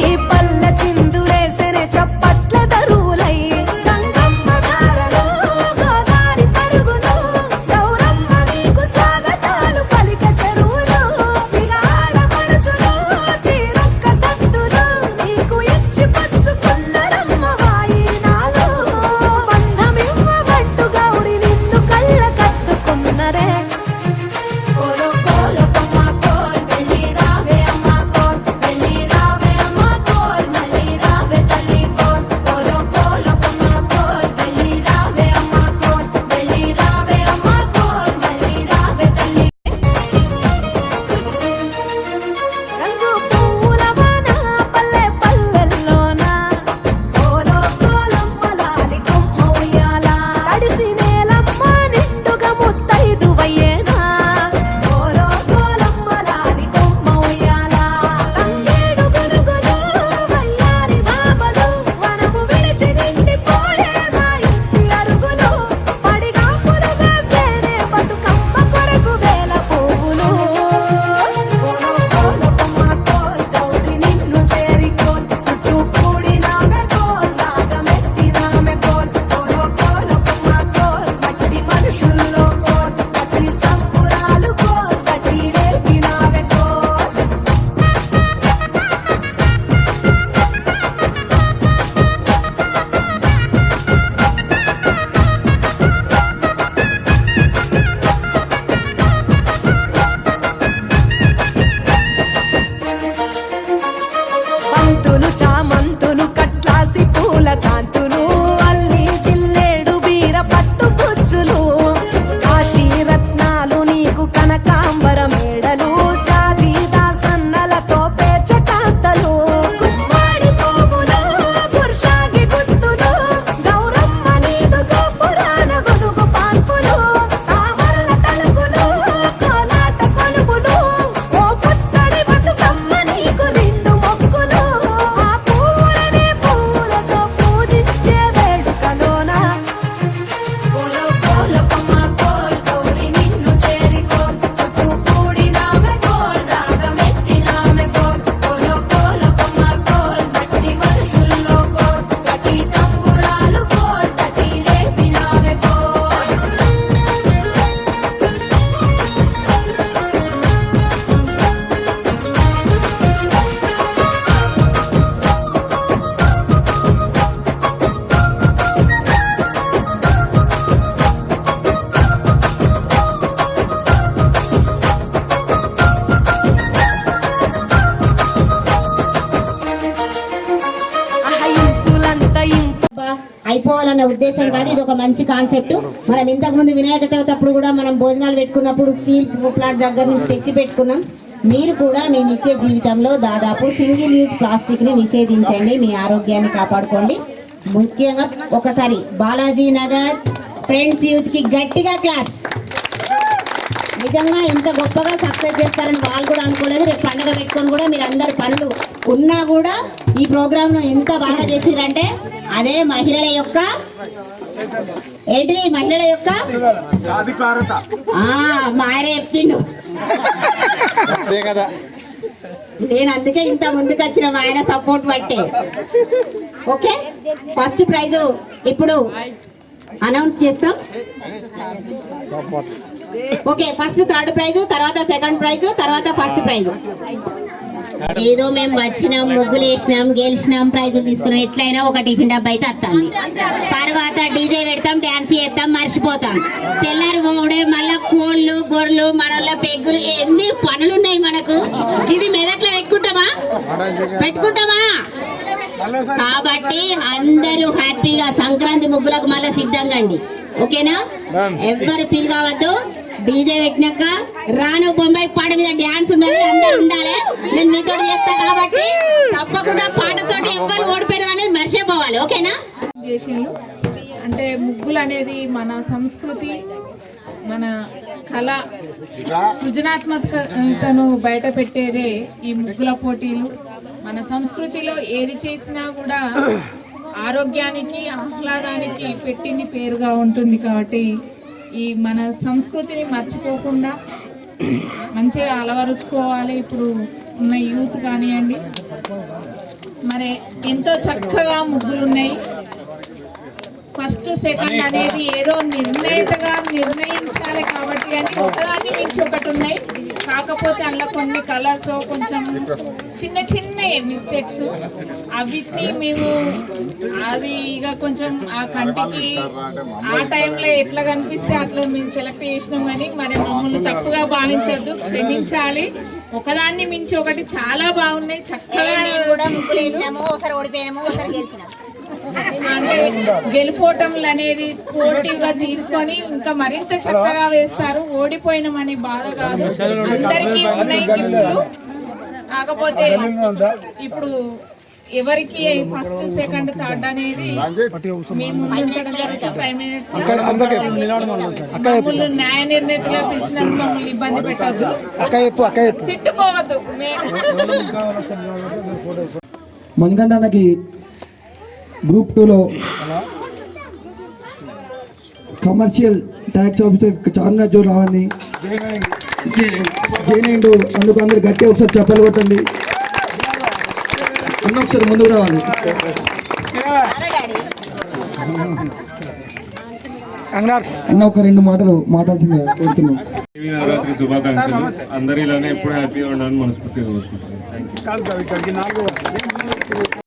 பல ఉద్దేశం కాదు ఇది ఒక మంచి కాన్సెప్ట్. మనం ఇంతకు ముందు వినాయక చవితి అప్పుడు కూడా మనం భోజనాలు పెట్టుకున్నప్పుడు స్టీల్ ప్లాట్ దగ్గర నుంచి తెచ్చి పెట్టుకున్నాం. మీరు కూడా మీ నిత్య జీవితంలో దాదాపు సింగిల్ యూజ్ ప్లాస్టిక్ని నిషేధించండి మీ ఆరోగ్యాన్ని కాపాడుకోండి. ముఖ్యంగా ఒకసారి బాలాజీ నగర్ ఫ్రెండ్స్ యూత్కి గట్టిగా క్లాప్స్. నిజంగా ఇంత గొప్పగా సక్సెస్ చేస్తారని వాళ్ళు కూడా అనుకోలేదు. రేపు పండుగ పెట్టుకొని కూడా మీరు అందరు పనులు ఉన్నా కూడా ఈ ప్రోగ్రామ్ ఎంత బాగా చేసిరంటే అదే మహిళల యొక్క ఏంటిది మహిళల యొక్క? సాధికారత. ఆ మా ఆయన చెప్పిండు. అంతే కదా. నేను అందుకే ఇంత ముందుకు వచ్చిన మా ఆయన సపోర్ట్ పట్టే ఓకే ఫస్ట్ ప్రైజ్ ఇప్పుడు అనౌన్స్ చేస్తాం. ఓకే ఫస్ట్ థర్డ్ ప్రైజ్ తర్వాత సెకండ్ ప్రైజ్ తర్వాత ఫస్ట్ ప్రైజ్ ఏదో మేము వచ్చినాం ముగ్గులు వేసినాం గెలిచినాం ప్రైజులు తీసుకున్నాం ఎట్లయినా ఒక టిఫిన్ డబ్బా అయితే వస్తుంది. తర్వాత డీజే పెడతాం డాన్స్ చేస్తాం మర్చిపోతాం. తెల్లారి పోడే మళ్ళా కోళ్ళు గొర్రెలు మనల పెగ్గులు ఎన్ని పనులు ఉన్నాయి మనకు. ఇది మెదట్లో పెట్టుకుంటామా? పెట్టుకుంటామా? కాబట్టి అందరూ హ్యాపీగా సంక్రాంతి ముగ్గులకు మళ్ళీ సిద్ధంగా అండి. ఓకేనా? ఎవ్వరు ఫీల్ కావద్దు. డీజే పెట్టినాక రాను బొంబాయి పాట మీద డ్యాన్స్ ఉండాలి అందరు ఉండాలి. నేను మీతో చేస్తా కాబట్టి తప్పకుండా పాటతోటి ఎవ్వరు ఓడిపోయారు అనేది మర్చిపోవాలి ఓకేనా? చేసిండు అంటే ముగ్గులు అనేది మన సంస్కృతి మన కళ సృజనాత్మకతను బయట పెట్టేదే ఈ ముగ్గుల పోటీలు. మన సంస్కృతిలో ఏది చేసినా కూడా ఆరోగ్యానికి ఆహ్లాదానికి పెట్టింది పేరుగా ఉంటుంది కాబట్టి ఈ మన సంస్కృతిని మర్చిపోకుండా మంచిగా అలవరుచుకోవాలి. ఇప్పుడు ఉన్న యూత్ కానివ్వండి. మరి ఎంతో చక్కగా ముగ్గులు ఉన్నాయి. ఫస్ట్ సెకండ్ అనేది ఏదో నిర్ణయితగా నిర్ణయించాలి కాబట్టి కానీ ఒకదాన్ని మించి ఒకటి ఉన్నాయి. కాకపోతే అందులో కొన్ని కలర్స్ కొంచెం చిన్న చిన్న మిస్టేక్స్ అవిటిని మేము అది ఇక కొంచెం ఆ కంటికి ఆ టైంలో ఎట్లా కనిపిస్తే అట్లా మేము సెలెక్ట్ చేసినాం కానీ మరి మమ్మల్ని తప్పుగా భావించద్దు. క్షమించాలి. ఒకదాన్ని మించి ఒకటి చాలా బాగున్నాయి. చక్కగా కూడా ముగ్గులు వేసినాము ఒకసారి ఓడిపోయినాము. ఒకసారి గెలిచినాము. అంటే గెలుపోవటంలు అనేది స్పోర్టివ్గా తీసుకొని ఇంకా మరింత చక్కగా వేస్తారు. ఓడిపోయినామని బాధ కాదు. అందరికీ ఉన్నాయి గిఫ్ట్లు కాకపోతే ఇప్పుడు ఎవరికి ఫస్ట్ సెకండ్ థర్డ్ అనేది మేము ముందుంచడం జరుగుతుంది. ఫైవ్ మినిట్స్ మమ్మల్ని న్యాయ నిర్ణేతగా పెంచినందుకు మమ్మల్ని ఇబ్బంది పెట్టద్దు. తిట్టుకోవద్దు. మేము మణికంఠనకి గ్రూప్ టూలో కమర్షియల్ ట్యాక్స్ ఆఫీసర్ చార్మినార్ జోర్ రావండి జైనిండు అందుకు అందరు గట్టి ఒకసారి చెప్పలు కొట్టండి. అన్న ఒకసారి ముందుకు రావాలి. అన్న ఒక రెండు మాటలు మాట్లాడాల్సిందే. కోరుతున్నాం. దేవి నవరాత్రి శుభాకాంక్షలు. అందరిలానే ఎప్పుడు హ్యాపీగా ఉండాలని మనస్ఫూర్తిగా కోరుకుంటున్నాను